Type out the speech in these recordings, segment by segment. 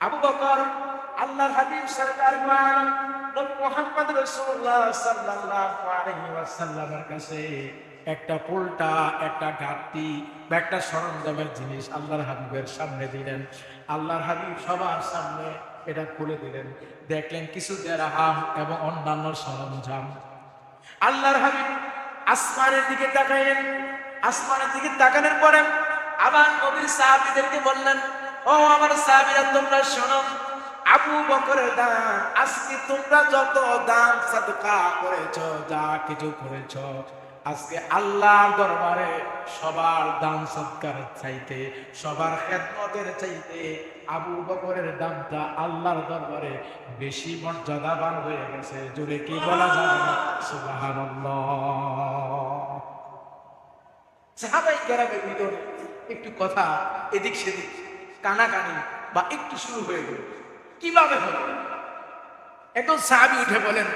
আবু বকর, আল্লাহর হাবিব সরকার মুহাম্মদ রাসূলুল্লাহ সাল্লাল্লাহু আলাইহি ওয়াসাল্লামের কাছে একটা পোলটা, একটা ঘাটতি বা একটা সরঞ্জামের জিনিস আল্লাহর হাবিবের সামনে দিলেন। আল্লাহর হাবিব সবার সামনে এটা খুলে দিলেন। দেখলেন কিছু দেরাহাম এবং অন্যান্য সরঞ্জাম। আল্লাহর হাবিব আসমানের দিকে তাকাইলেন। আসমানের দিকে তাকানোর পরে আবার নবীর সাহাবীদেরকে বললেন ও আমার সাহাবীরা তোমরা শোনো, আবু বকরের দান, আজকে তোমরা যত দান, সাদকা করেছ, যা কিছু করেছ, আজকে আল্লাহর দরবারে সবার দান সৎকার চাইতে, সবার খেদমতের চাইতে আবু বকরের দামটা আল্লাহর দরবারে বেশি মর্যাদাবান হয়ে গেছে। জুড়ে কি বলা যাবে না? সুবহানাল্লাহ। সাহাবাই একটু কথা, এদিক সেদিক। কানাকানি বা একটু শুরু হয়ে গেল। কীভাবে হলো? একজন সাহাবি উঠে বলেন,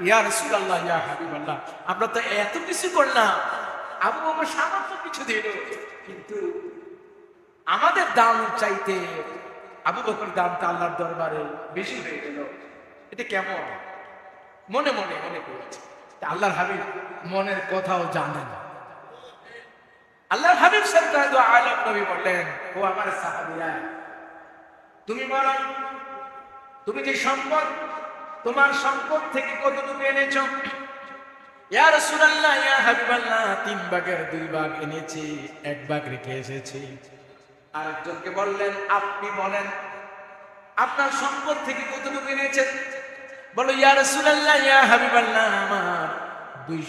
ইয়া রাসূলুল্লাহ, ইয়া হাবিবাল্লাহ, আমরা তো এত কিছু করলাম, আবু বকর সামান্য কিছু দিল, কিন্তু আমাদের দাম চাইতে আবু বকর দামটা আল্লাহর দরবারে বেশি হয়ে গেল। এটা কেমন? মনে মনে মনে করেছে। আল্লাহর হাবিব মনের কথাও জানেন। আল্লাহর হাবিব সরকার আলম নবী বললেন, ও আমার সাহাবীরা, তুমি বলো তুমি যে সম্পদ, তোমার সম্পদ থেকে কতটুকু এনেছো? ইয়া রাসূলুল্লাহ, ইয়া হাবিবাল্লাহ, তিন ভাগের দুই ভাগ এনেছি, এক ভাগ রেখে এসেছি। আরেকজনকে বললেন, আপনি বলেন, আপনার সম্পদ থেকে কতটুকু এনেছেন? বলো ইয়া রাসূলুল্লাহ, ইয়া হাবিবাল্লাহ, আমার দুই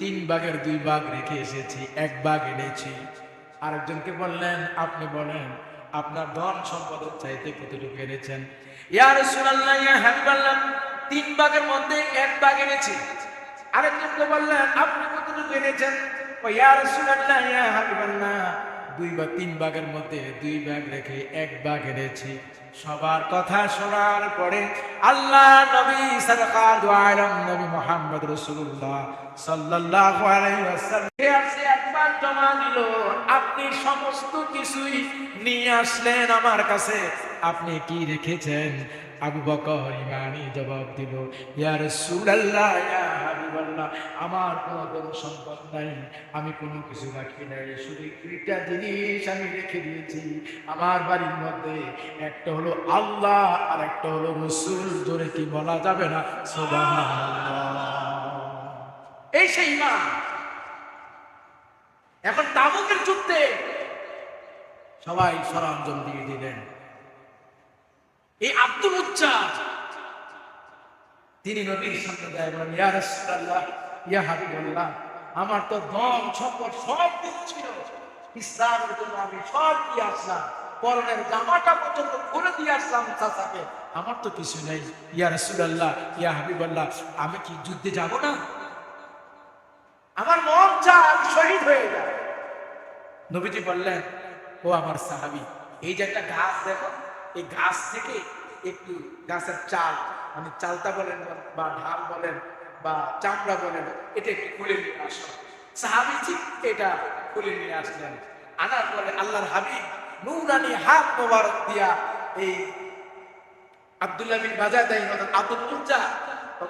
তিন ভাগের দুই ভাগ রেখে এসেছি, এক বাঘ এনেছি। আরেকজনকে বললেন, আপনি বলেন, আপনার ধন সম্পদের চাইতে কতটুকু এনেছেন? ইয়ার রাসূলুল্লাহ, ইয়া হাবিবাল্লাহ, তিন ভাগের মধ্যে এক বাঘ এনেছি। আরেকজনকে বললেন, আপনি কতটুকু এনেছেন? ও ইয়ার রাসূলুল্লাহ, ইয়া হাবিবাল্লাহ দুই বা তিন ভাগের মধ্যে দুই ভাগ রেখে এক ভাগ এনেছি। সবার কথা শোনার পরে আল্লাহ নবী সরকার আলম নবী মোহাম্মদ রসুল্লাহ কে একবার জমা দিল, আপনি সমস্ত কিছুই নিয়ে আসলেন আমার কাছে। আপনি কি রেখেছেন? আবু বকর ইমানি জবাব দিল, ইয়া রাসূলুল্লাহ, ইয়া হাবিবাল্লাহ, আমার কোনো কোনো সম্পদ নাই, আমি কোনো কিছু রাখি নাই, শুধু দুইটা জিনিস আমি রেখে দিয়েছি, আমার বাড়ির মধ্যে একটা হলো আল্লাহ আর একটা হলো রসুল, জোরে কি বলা যাবে না? এই সেই ইমান এখন তাবুকের যুদ্ধে সবাই সরঞ্জাম দিয়ে দিলেন। এই আব্দুল উচ্চা তিনি নবীর সামনে যায় বলেন, ইয়া রাসূলুল্লাহ, ইয়া হাবিবাল্লাহ, আমার তো ধন, সম্পদ সব কিছু ছিল। ইসলামের জন্য আমি সব দিয়ে আসলাম। পরনের জামাটা পর্যন্ত খুলে দিয়ে আসলাম চাচাকে। আমার তো কিছু নেই। ইয়া রাসূলুল্লাহ, ইয়া হাবিবাল্লাহ, আমি কি যুদ্ধে যাব না? আমার মন চায় আমি শহীদ হয়ে যায় নবীজি বললেন, ও আমার সাহাবি, এই যে একটা গাছ দেখো এই গাছ থেকে একটু গাছের চাল মানে চালতা বলেন বা ঢাল বলেন বা চামড়া বলেন, এটা একটু খুলে নিয়ে আসো সাহাবি ঠিক এটা খুলে নিয়ে আসলেন। আনার পরে আল্লাহর হাবিব নুরানি হাত মোবারক দিয়া এই আব্দুল্লাহ বিন বাজার দেয় আব্দুল উজ্জা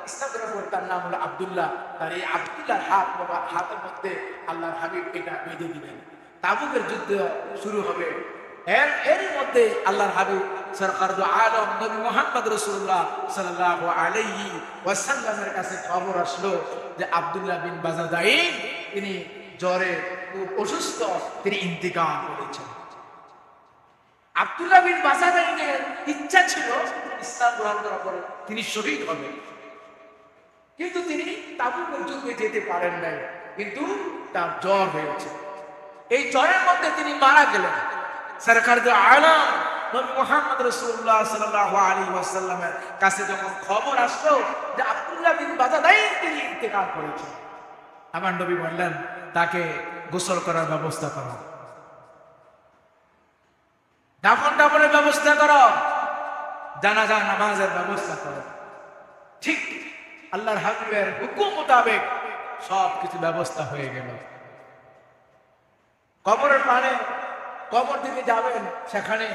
ইসলামের তার নাম হলো আব্দুল্লাহ, তার এই আব্দুল্লাহর হাত হাতের মধ্যে আল্লাহর হাবিব এটা বেঁধে দিলেন। তাবুকের যুদ্ধ শুরু হবে। এর, এরই মধ্যে আল্লাহর হাবিব সরকার আলম নবী মোহাম্মদ রসুল্লাহ সাল্লাল্লাহু আলাইহি ওয়াসাল্লামের কাছে খবর আসলো যে আব্দুল্লাহ বিন বাজাদাইন, তিনি জ্বরে অসুস্থ, তিনি ইন্তিকাল করেছেন। আব্দুল্লাহ বিন বাজাদাইনের ইচ্ছা ছিল ইসলাম গ্রহণ করার পরে তিনি শহীদ হবেন। কিন্তু তিনি তাবুকের যুদ্ধে যেতে পারেন নাই, কিন্তু তার জ্বর হয়েছে। এই জ্বরের মধ্যে তিনি মারা গেলেন। সরকার আলম নবী মোহাম্মদ রসুল্লাহ সাল্লাল্লাহু আলাইহি ওয়াসাল্লামের কাছে যখন খবর আসলো যে আব্দুল্লাহ বিন বাজাদাইন তিনি ইন্তেকাল করেছেন, আমার নবী বললেন, তাকে গোসল করার ব্যবস্থা করো। দাফন দাফনের ব্যবস্থা করো। জানাজা, নামাজের ব্যবস্থা করো। ঠিক আল্লাহর হাবিবের হুকুম মোতাবেক সব কিছু ব্যবস্থা হয়ে গেল। কবরের পানে কবর দিকে যাবেন, সেখানে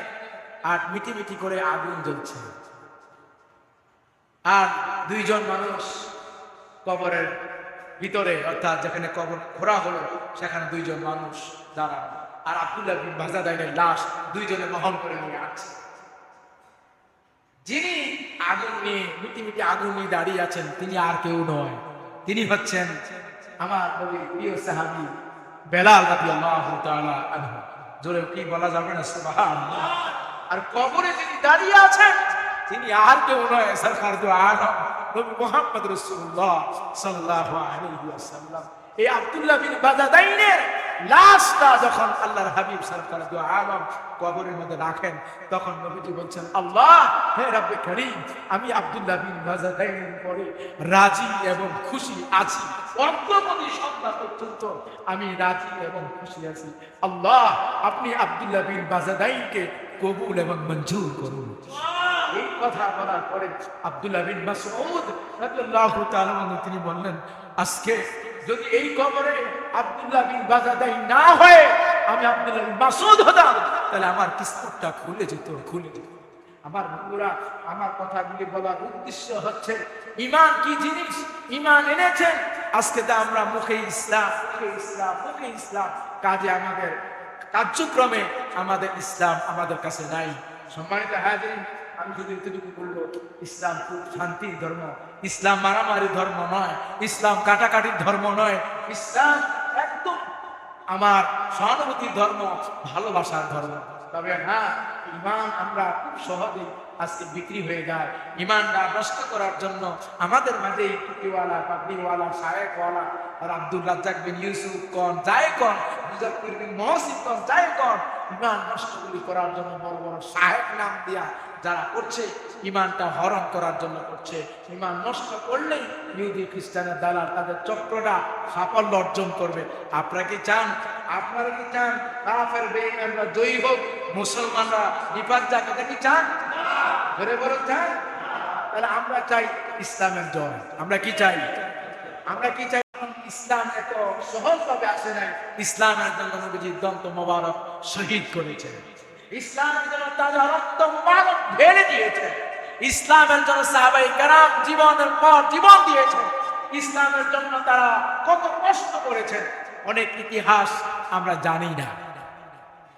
আর মিটি মিটি করে আগুন জ্বলছে। আর দুইজন মানুষ কবরের ভিতরে, অর্থাৎ যেখানে কবর ঘোরা হলো, সেখানে দুইজন মানুষ দাঁড়া আর আব্দুল্লাহ বিন বাজাদাইনের লাশ দুইজনে বহন করে নিয়ে আসছে। যিনি আগুন নিয়ে মিটি মিটি আগুন নিয়ে দাঁড়িয়ে আছেন, তিনি আর কেউ নয়। তিনি হচ্ছেন আমার প্রিয় সাহাবি বেলাল রাদিয়াল্লাহু তাআলা আনহু। জোরে কি বলা যাবে না সুবহান আর কবরে যিনি দাঁড়িয়ে আছেন, তিনি আর কেউ নয় সরকার তো আলম নবী মুহাম্মদ রাসূলুল্লাহ সাল্লাল্লাহু আলাইহি ওয়াসাল্লাম। এই আব্দুল্লাহ বিন বাজাদাইনের লাশটা যখন আল্লাহর হাবিব সরকার আলম কবরের মধ্যে রাখেন, তখন নবীজি বলছেন, আল্লাহ, হে রাব্বে করিম, আমি আব্দুল্লাহ বিন বাজাদাইনের পরে রাজি এবং খুশি আছি। অদ্যপতি সন্ধ্যা পর্যন্ত আমি রাজি এবং খুশি আছি। আল্লাহ, আপনি আব্দুল্লাহ বিন বাজাদাইনকে কবুল এবং মঞ্জুর করুন। এই কথা বলার পরে আব্দুল্লাহ বিন মাসউদ রাদিয়াল্লাহু তাআলা তিনি বললেন, আজকে যদি এই কবরে আব্দুল্লাহ বিন বাজাদাই না হয় আমি আব্দুল্লাহ বিন মাসউদ হতাম, তাহলে আমার কিসমতটা খুলে যেত খুলে যেত। আমার বন্ধুরা, আমার কথাগুলি বলার উদ্দেশ্য হচ্ছে ইমান কি জিনিস? ইমান এনেছেন? আজকে তো আমরা মুখে ইসলাম মুখে ইসলাম মুখে ইসলাম। কাজে আমাদের কার্যক্রমে আমাদের ইসলাম আমাদের কাছে নাই। সম্মানিত হাজির আমি শুধু এতটুকু বলব, ইসলাম খুব শান্তির ধর্ম। ইসলাম মারামারি ধর্ম নয়, ইসলাম কাটাকাটির ধর্ম নয়। ইসলাম একদম আমার সহানুভূতির ধর্ম, ভালোবাসার ধর্ম। তবে হ্যাঁ ইমান আমরা খুব সহজে আজকে বিক্রি হয়ে যায়। ইমানটা নষ্ট করার জন্য আমাদের মাঝে এই টুপিওয়ালা পাবলিওয়ালা শায়েকওয়ালা, আর আব্দুল রাজ্জাক বিন ইউসুফ কন যায় কন মুজাফির বিন মহসিন কন যায় কন, ইমান নষ্টগুলি করার জন্য বড় বড় সাহেব নাম দিয়া যারা করছে, ইমানটা হরণ করার জন্য করছে। ইমান নষ্ট করলেই ইহুদি, খ্রিস্টানের দালাল তাদের চক্রটা সাফল্য অর্জন করবে। আপনারা কি চান? আপনারা কি চান? কাফের, বেঈমানরা জয়ী হোক, মুসলমানরা বিপদ যাক, এটা কি চান? ধরে বলো চান তাহলে আমরা চাই ইসলামের জয়। আমরা কি চাই? আমরা কি চাই? ইসলাম এত সহজভাবে আসে নাই। ইসলামের জন্য নবীজি দন্ত মোবারক শহীদ করেছেন ইসলামের জন্য তাজা রক্ত মোবারক ঢেলে দিয়েছেন ইসলামের জন্য সাহাবাই কারাম জীবনের পর জীবন দিয়েছেন ইসলামের জন্য তারা কত কষ্ট করেছেন অনেক ইতিহাস আমরা জানি না।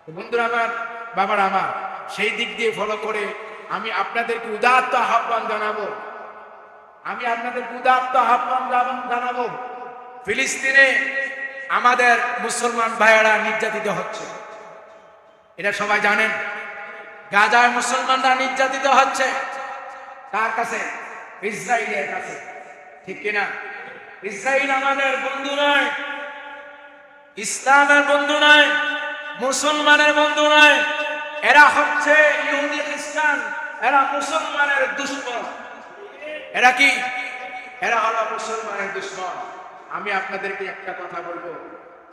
বন্ধুরা আমার, বাবার আমার, সেই দিক দিয়ে ফলো করে আমি আপনাদেরকে উদাত্ত আহ্বান জানাব। আমি আপনাদের উদাত্ত আহ্বান জানাব। ফিলিস্তিনে আমাদের মুসলমান ভাইয়েরা নির্যাতিত হচ্ছে। এটা সবাই জানেন। গাজায় মুসলমানরা নির্যাতিত হচ্ছে। তার কাছে? ইসরায়েলের কাছে। ঠিক কিনা? ইসরায়েল আমাদের বন্ধু নয়। ইসলামের বন্ধু নয়। মুসলমানের বন্ধু নয়। এরা হচ্ছে ইহুদি খ্রিস্টান। এরা মুসলমানের দুশ্মন। এরা কি? এরা হলো মুসলমানের দুশ্মন। আমি আপনাদেরকে একটা কথা বলব।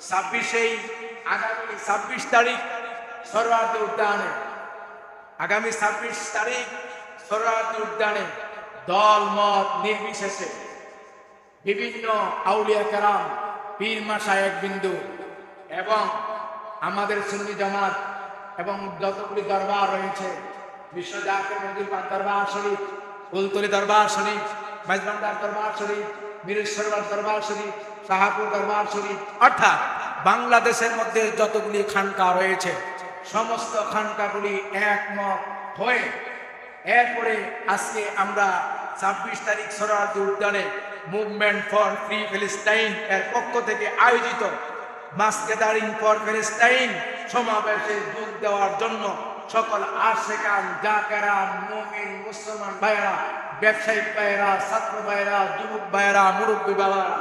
ছাব্বিশেই আগামী ছাব্বিশ তারিখ সরোয়ার্দী উদ্যানে। আগামী ছাব্বিশ তারিখ সরোয়ার্দী উদ্যানে দল, মত নির্বিশেষে বিভিন্ন আউলিয়া কেরাম, পীর মাসায়েক বিন্দু এবং আমাদের সুন্নি জামাত এবং যতগুলি দরবার রয়েছে দরবার দরবার দরবার দরবার অর্থাৎ বাংলাদেশের মধ্যে যতগুলি খানকা রয়েছে, সমস্ত খানকাগুলি একমত হয়ে, এরপরে আজকে আমরা ছাব্বিশ তারিখ সরার্দি উদ্যানে মুভমেন্ট ফর ফ্রি ফিলিস্তাইন এর পক্ষ থেকে আয়োজিত মাস গ্যাদারিং ফর ফিলিস্তাইন সমাবেশে যোগ দেওয়ার জন্য সকল আশেকান, জাকেরা, মুমিন, মুসলমান ভাইয়েরা ব্যবসায়িক ভাইয়েরা, ছাত্র ভাইয়েরা, যুবক ভাইয়েরা, মুরব্বী বাবারা,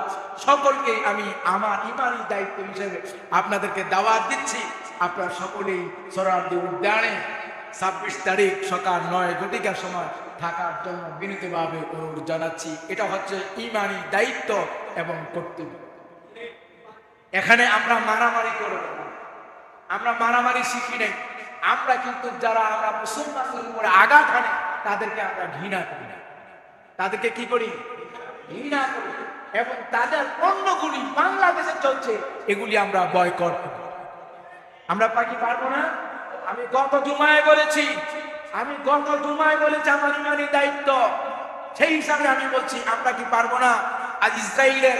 সকলকেই আমি আমার ইমানি দায়িত্ব হিসেবে আপনাদেরকে দাওয়াত দিচ্ছি। আপনারা সকলেই সরার্দি উদ্যানে ছাব্বিশ তারিখ সকাল নয় ঘটিকার সময় থাকার জন্য বিনীতভাবে অনুরোধ জানাচ্ছি। এটা হচ্ছে ইমানি দায়িত্ব এবং কর্তব্য। এখানে আমরা মারামারি করব আমরা মারামারি শিখি নাই। আমরা কিন্তু যারা আমরা মুসলমানদের উপরে আঘাত আনে তাদেরকে আমরা ঘৃণা করি না। তাদেরকে কি করি? ঘৃণা করি। এবং তাদের পণ্যগুলি বাংলাদেশে চলছে, এগুলি আমরা বয়কট করি। আমরা পাকি পারব না? আমি গত জুমায় বলেছি, আমি গত জুমায় বলেছি, আমার ইমানি দায়িত্ব। সেই হিসাবে আমি বলছি, আমরা কি পারব না? আজ ইসরায়েলের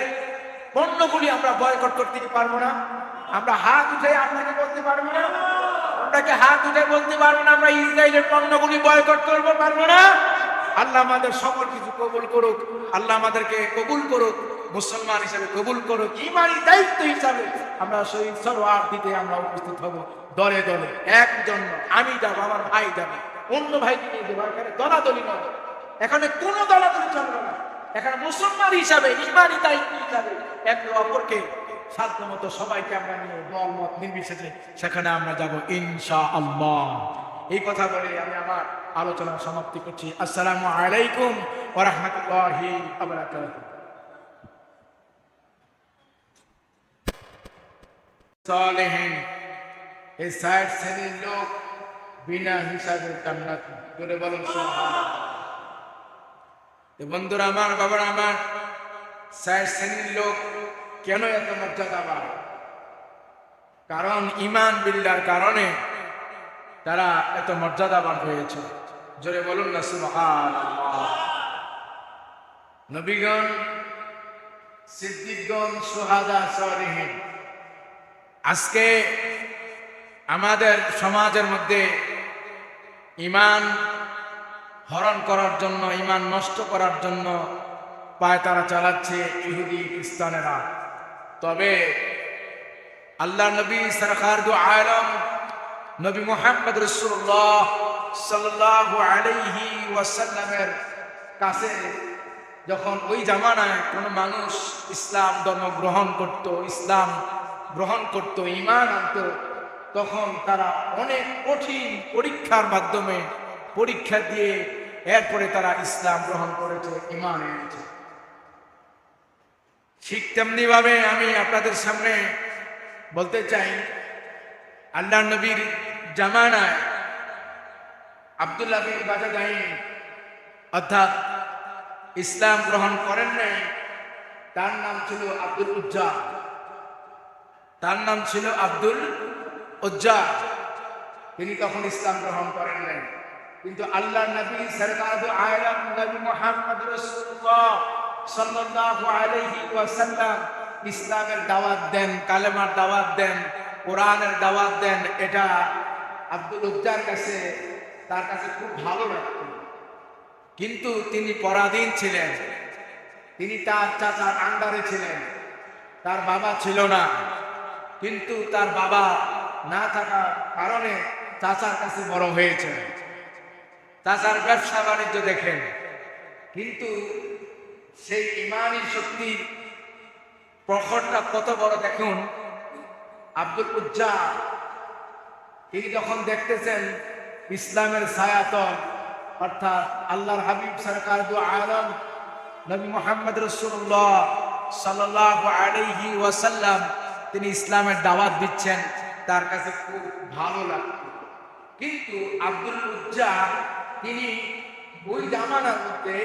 পণ্যগুলি আমরা বয়কট করতে কি পারব না? আমরা হাত উঠে আপনাকে বলতে পারব না? আপনাকে হাত উঠে বলতে পারব না, আমরা ইসরায়েলের পণ্যগুলি বয়কট করব, পারব না আল্লাহ আমাদের সকল কিছু কবুল করুক, আল্লাহ আমাদেরকে কবুল করুক, মুসলমান হিসেবে কবুল করুক ইমানি দায়িত্ব হিসাবে আমরা শহীদ সরোয়ার দিতে আমরা উপস্থিত হব, দলে দলে, একজন। আমি যাব, আমার ভাই যাবে, অন্য ভাইকে নিয়ে যাব, এখানে দলাদলি নয় এখানে কোনো দলাদলি চলবে না এখানে মুসলমান হিসাবে ইমানি দায়িত্ব হিসাবে একে অপরকে সাধ্য মতো সবাইকে আমরা নিয়ে দল, মত নির্বিশেষে সেখানে আমরা যাব ইনশা আল্লাহ এই কথা বলে আমি আমার আলোচনা সমাপ্তি করছি। আসসালামু আলাইকুম ওয়া রাহমাতুল্লাহি ওয়া এই সাইড শ্রেণির লোক বিনা হিসাবে জান্নাত জোরে বলুন বন্ধুরা, আমার বাবারা, আমার সাইড শ্রেণির লোক কেন এত মর্যাদাবান কারণ ইমান বিল্লার কারণে তারা এত মর্যাদাবান হয়েছে। জোরে বলুন না, সুবহানাল্লাহ। নবীগণ, সিদ্দিকগণ, সুহাদা সরিহীন আজকে আমাদের সমাজের মধ্যে ইমান হরণ করার জন্য, ইমান নষ্ট করার জন্য পায় তারা চালাচ্ছে ইহুদি, খ্রিস্টানেরা। তবে আল্লাহ নবী, সরকার দু আলম, নবী মোহাম্মদ রসুল্লাহ সাল্লাহ আলাইহি ওয়াসাল্লামের কাছে যখন ওই জামানায় কোনো মানুষ ইসলাম ধর্ম গ্রহণ করত, ইসলাম গ্রহণ করত ইমান আনত, তখন তারা অনেক কঠিন পরীক্ষার মাধ্যমে পরীক্ষা দিয়ে এরপরে তারা ইসলাম গ্রহণ করেছে ইমান এনেছে। ঠিক তেমনি ভাবে আমি আপনাদের সামনে বলতে চাই, আল্লাহ নবীর জামানায় আবদুল্লাহ বিন বাজাদাইন অর্থাৎ ইসলাম গ্রহণ করেন নাই, তার নাম ছিল আব্দুল উজ্জা। তার নাম ছিল আব্দুল উজ্জা। তিনি তখন ইসলাম গ্রহণ করেন নাই। কিন্তু আল্লাহ নবী সরকার আলম নবী মোহাম্মদ রসুল্লাহ সাল্লাল্লাহু আলাইহি ওয়াসাল্লাম ইসলামের দাওয়াত দেন, কালেমার দাওয়াত দেন, কোরআনের দাওয়াত দেন। এটা আব্দুল উজ্জার কাছে, তার কাছে খুব ভালো লাগতো। কিন্তু তিনি পরাধীন ছিলেন। তিনি তার চাচার আন্ডারে ছিলেন। তার বাবা ছিল না। কিন্তু তার বাবা না থাকার কারণে চাচার কাছে বড় হয়েছে চাচার ব্যবসা বাণিজ্য দেখেন। কিন্তু সেই ইমানি শক্তি প্রখরটা কত বড় দেখুন। আব্দুল উজ্জা তিনি যখন দেখতেছেন ইসলামের ছায়াতল, অর্থাৎ আল্লাহর হাবিব সরকার দু আলম, নবী মোহাম্মদ রসুল্লাহ সাল্লাহ আলাইহি ওয়াসাল্লাম, তিনি ইসলামের দাওয়াত দিচ্ছেন। তার কাছে খুব ভালো লাগত। কিন্তু আব্দুল উজ্জা তিনি ওই জামানার মধ্যে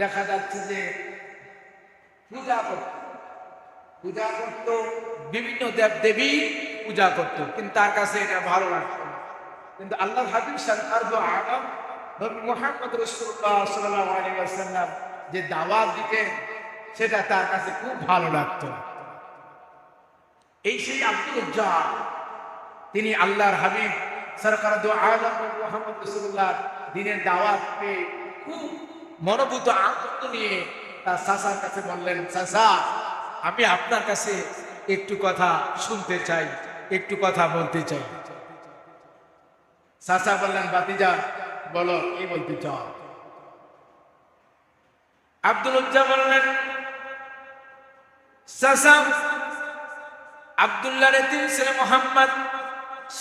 দেখা যাচ্ছে যে পূজা করত। পূজা করত, বিভিন্ন দেব দেবী পূজা করত, কিন্তু তার কাছে এটা ভালো লাগতো কিন্তু আল্লাহ হাবিব দু আলম মোহাম্মদ রসুল্লাহ সাল্লাহ আলী আসাল্লাম যে দাওয়াত দিতেন, সেটা তার কাছে খুব ভালো লাগতো। এই সেই আব্দুল তিনি আল্লাহর হাবিব সরকার আলম মোহাম্মদ রসুল্লাহ দিনের দাওয়াত পেয়ে খুব মনোভূত আনন্দ নিয়ে তার চাচার কাছে বললেন, চাচা, আমি আপনার কাছে একটু কথা শুনতে চাই, একটু কথা বলতে চাই। চাচা বললেন বাতিজা বলো, কি বলতে চাও? আব্দুল উজ্জা বললেন, চাচা আব্দুল্লাহ রেতিম ছেলে মোহাম্মদ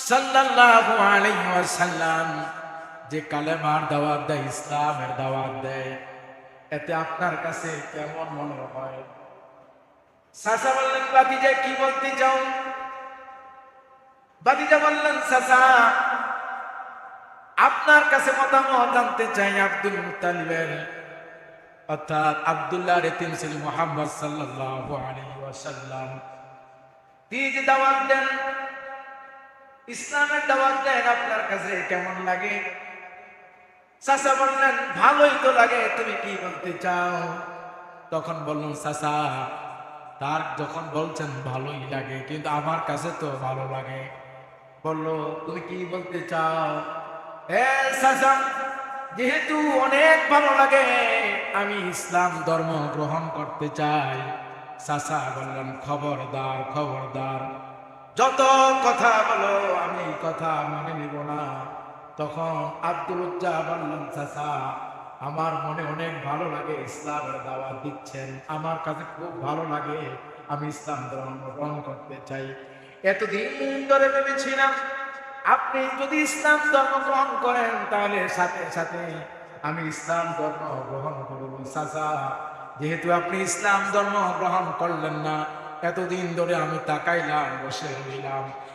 সাল্লাল্লাহু আলাইহি ওয়াসাল্লাম যে কালেমার দাওয়াত দেয়, ইসলামের দাওয়াত দেয়, এতে আপনার কাছে কেমন মনে হয়? সাসা বললেন, বাতিজা, কি বলতে চাও? বাতিজা বললেন, সাসা, আপনার কাছে মতামত জানতে চাই আব্দুল মুতালিবের। অর্থাৎ আব্দুল্লাহ রেতিম ছিল মোহাম্মদ সাল্লাল্লাহু আলাইহি ওয়াসাল্লাম। তিনি যে দাওয়াত দেন, ইসলামের দাওয়াত দেন, আপনার কাছে কেমন লাগে? চাচা বললেন, ভালোই তো লাগে, তুমি কি বলতে চাও? তখন বললেন চাচা তার যখন বলছেন, ভালোই লাগে, কিন্তু আমার কাছে তো ভালো লাগে। বলল, তুমি কি বলতে চাও? এ চাচা যেহেতু অনেক ভালো লাগে, আমি ইসলাম ধর্ম গ্রহণ করতে চাই। চাচা বললেন, খবরদার খবরদার, যত কথা বলো, আমি কথা মানে নিব না। তখন আব্দুল উজ্জা বললেন চাচা আমার মনে অনেক ভালো লাগে, ইসলামের দাওয়াত দিচ্ছেন। আমার কাছে খুব ভালো লাগে, আমি ইসলাম ধর্ম গ্রহণ করতে চাই। এতদিন ধরে ভেবেছিলাম, আপনি যদি ইসলাম ধর্ম গ্রহণ করেন, তাহলে সাথে সাথে আমি ইসলাম ধর্ম গ্রহণ করব চাচা। যেহেতু আপনি ইসলাম ধর্ম গ্রহণ করলেন না, এতদিন ধরে আমি তাকাইলাম, বসে রইলাম।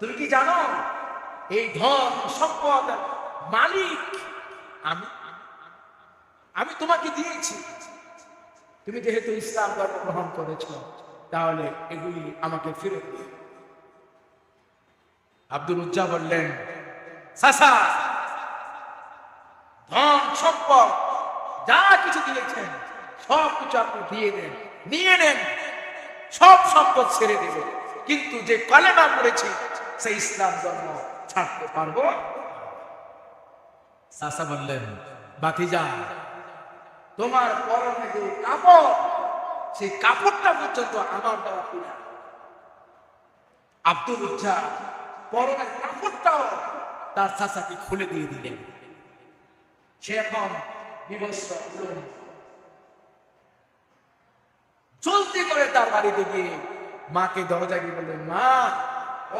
তুমি কি জানো? এই ধন সম্পদ মালিক আমি আমি তোমাকে দিয়েছি। তুমি যেহেতু ইসলাম ধর্ম গ্রহণ করেছ, তাহলে এগুলি আমাকে ফেরত দিও। আব্দুল উজ্জা বললেন, সাসা, ধন সম্পদ যা কিছু দিয়েছেন, সব কিছু আপনি দিয়ে দেন, নিয়ে নেন, সব সম্পদ ছেড়ে দেবে। কিন্তু যে কলেমা পড়েছি সেই ইসলাম ধর্ম ছাড়তে পারব? সাসা বললেন, বাতিজা, তোমার পরনে যে কাপড়, সেই কাপড়টা পর্যন্ত আমার দেওয়া কিনা? আব্দুল উজ্জা পরনের কাপড়টাও তার চাচাকে খুলে দিয়ে দিলেন। সে এখন হলেন। চলতে করে তার বাড়িতে গিয়ে মাকে দরজা গিয়ে বললেন, মা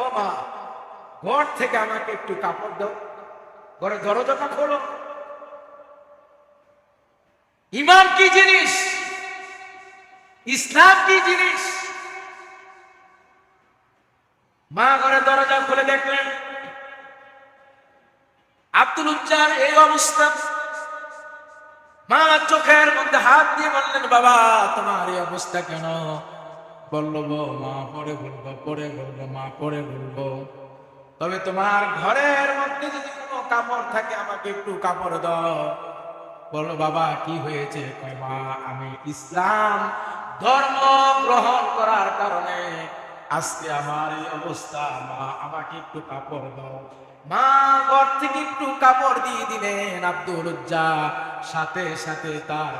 ও মা ঘর থেকে আমাকে একটু কাপড় দাও। ঘরে দরজাটা খোলো। ইমান কি জিনিস? ইসলাম কি জিনিস? মা ঘরে দরজা খুলে দেখলেন, আব্দুল উজ্জার এই অবস্থা। মা চোখের মধ্যে হাত দিয়ে বললেন, বাবা, তোমার এই অবস্থা কেন? বলল গো, মা পরে বলব পরে বলব, মা পরে বলব। তবে তোমার ঘরের মধ্যে যদি কোনো কাপড় থাকে, আমাকে একটু কাপড় দাও। বলল, বাবা, কি হয়েছে? মা, আমি ইসলাম ধর্ম গ্রহণ করার কারণে আজকে আমার এই অবস্থা। মা, আমাকে একটু কাপড় দাও। মা, ঘর থেকে একটু কাপড় দিয়ে দিলেন আব্দুল সাথে সাথে তার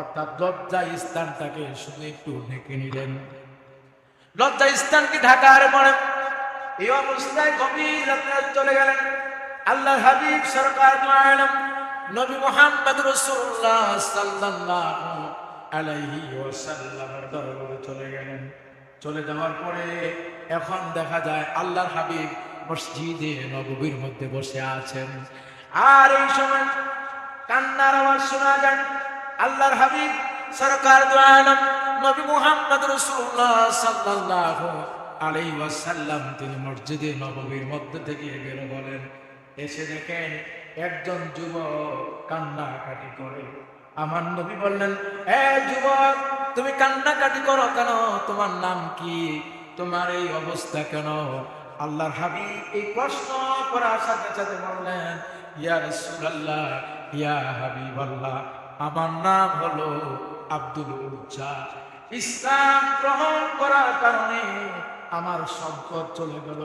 অর্থাৎ লজ্জা স্থানটাকে শুধু একটু ঢেকে নিলেন। লজ্জা স্থানকে ঢাকার পরে এই অবস্থায় গভীর রাত্রে চলে গেলেন আল্লাহ হাবিব সরকার আলম, নবী মোহাম্মদ রসুল্লাহ সাল্লাল্লাহু আলাইহি ওয়াসাল্লামের দরবারে চলে গেলেন। চলে যাওয়ার পরে এখন দেখা যায় আল্লাহর হাবিব মসজিদে নববীর মধ্যে বসে আছেন। আর এই সময় কান্নার আওয়াজ শোনা যায়। আল্লাহর হাবিব সরকার দু আলম নবী মুহাম্মদ রাসূলুল্লাহ সাল্লাল্লাহু আলাইহি ওয়াসাল্লাম তিনি মসজিদে নববীর মধ্যে থেকে বের বলেন, এসে দেখেন একজন যুবক কান্নাকাটি করে। আমার নবী বললেন, এ যুবক, তুমি কান্নাকাটি করো কেন? তোমার নাম কি? তোমার এই অবস্থা কেন? আল্লাহর হাবিব এই প্রশ্ন করার সাথে সাথে বললেন, ইয়া রাসূলুল্লাহ, ইয়া হাবিবাল্লাহ আমার নাম হলো আব্দুল উজ্জা। ইসলাম গ্রহণ করার কারণে আমার সম্পদ চলে গেল।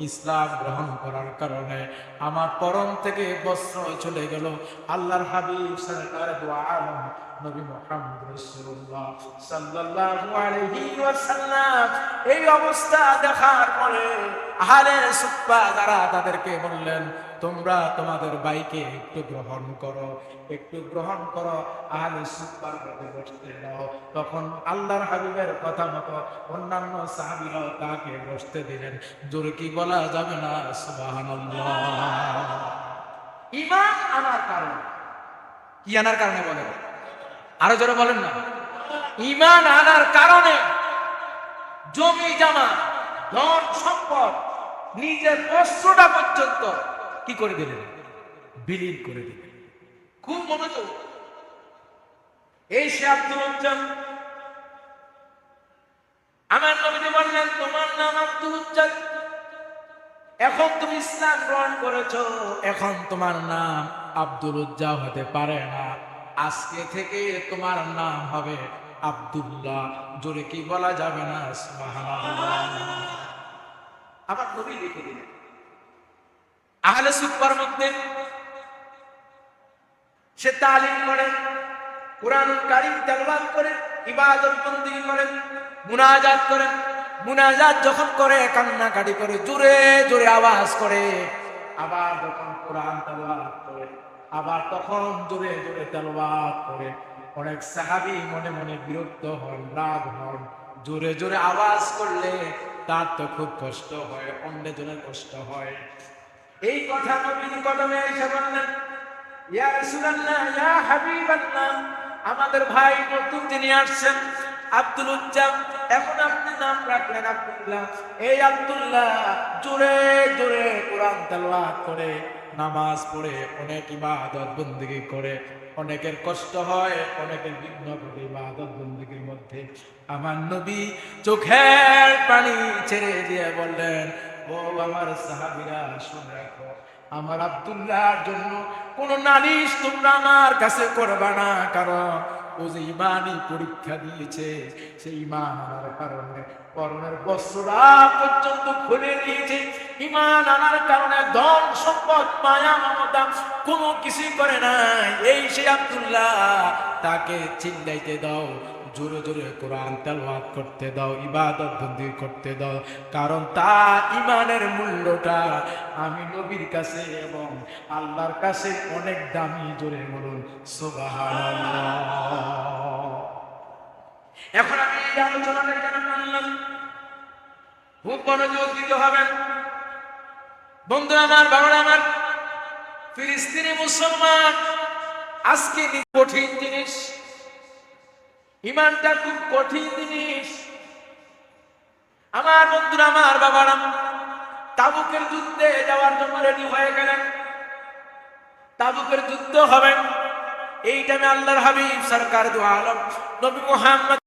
ইসলাম গ্রহণ করার কারণে আমার পরম থেকে বস্ত্র চলে গেল। আল্লাহর হাবিব সরকার আলম নবী মুহাম্মদ রাসূলুল্লাহ সাল্লাল্লাহু আলাইহি ওয়াসাল্লাম এই অবস্থা দেখার পরে আহারের সুপ্পা যারা তাদেরকে বললেন তোমরা তোমাদের বাইকে একটু গ্রহণ করো, একটু গ্রহণ করো, আহলে সুপার বসতে দাও। তখন আল্লাহর হাবিবের কথা মতো অন্যান্য সাহাবিরাও তাকে বসতে দিলেন। জোরে কি বলা যাবে না? সুবহানাল্লাহ। ইমান আনার কারণে। কি আনার কারণে বলেন? আরও জোরে বলেন না। ইমান আনার কারণে জমি, জামা, ধন, সম্পদ নিজের বস্ত্রটা পর্যন্ত কি করে দিলেন বিলীন করে দিলেন খুব মনোযোগ। এই সে আব্দুল উজ্জাম আমার নবীজি বললেন, তোমার নাম আব্দুল উজ্জাম এখন তুমি ইসলাম গ্রহণ করেছ। এখন তোমার নাম আব্দুল উজ্জা হতে পারে না। আজকে থেকে তোমার নাম হবে আব্দুল্লাহ। জোরে কি বলা যাবে না। আবার নবী লিখে দিলেন। আহলে সুপার মধ্যে সে তালিম করে কোরআন কারিম তেলাওয়াত করে, ইবাদত বন্দি করে, মুনাজাত করে, মুনাজাত যখন করে, কান্নাকাটি করে, জোরে জোরে আওয়াজ করে, আবার যখন কোরআন তেলাওয়াত করে, আবার তখন জোরে জোরে তেলাওয়াত করে, অনেক সাহাবী মনে মনে বিরক্ত হন, রাগ হন, জোরে জোরে আওয়াজ করলে তার তো খুব কষ্ট হয় অন্য জনের কষ্ট হয়। এই কথা নবীর কদমে এসে বললেন, ইয়া রাসূলুল্লাহ, ইয়া হাবিবাল্লাহ, আমাদের ভাই নতুন যিনি আসছেন, আব্দুল উজ্জাম, এখন আপনি নাম রাখলেন আব্দুল্লাহ। এই আব্দুল্লাহ জোরে জোরে কোরআন তেলাওয়াত করে, নামাজ পড়ে, অনেক ইবাদত বন্দেগী করে, অনেকের কষ্ট হয়, অনেকের বিঘ্ন ঘটে ইবাদত বন্দেগীর মধ্যে। আমার নবী চোখের পানি ছেড়ে দিয়ে বললেন ও আমার সাহাবিরা, শুনে রাখো। আমার আব্দুল্লাহর জন্য কোন নালিশ তোমরা আমার কাছে করবা না, কারণ ও যে ইমানই পরীক্ষা দিয়েছে, সেই ইমান আনার কারণে, পরনের বস্ত্ররা পর্যন্ত খুলে দিয়েছে ইমান আনার কারণে ধন সম্পদ, মায়া, মমতা কোনো কিছুই করে নাই। এই সে আব্দুল্লাহ, তাকে চিন্তাইতে দাও। জোরে জোরে কোরআন তেলাওয়াত করতে দাও, ইবাদত বন্দি করতে দাও। কারণ তা ইমানের মূল্যটা আমি নবীর কাছে এবং আল্লাহর কাছে অনেক দামি জোরে বলুন এখন আমি এই আলোচনাটা কেন মানলাম। খুব মনোযোগ দিতে হবেন বন্ধু আমার বাবা আমার, ফিলিস্তিনি মুসলমান, আজকে কঠিন জিনিস। ইমানটা খুব কঠিন জিনিস। আমার বন্ধুরা, আমার বাবারা, তাবুকের যুদ্ধে যাওয়ার জন্য রেডি হয়ে গেলেন। তাবুকের যুদ্ধ হবেন এই টাইমে আল্লাহর হাবিব, সরকার দু আলম, নবী মোহাম্মদ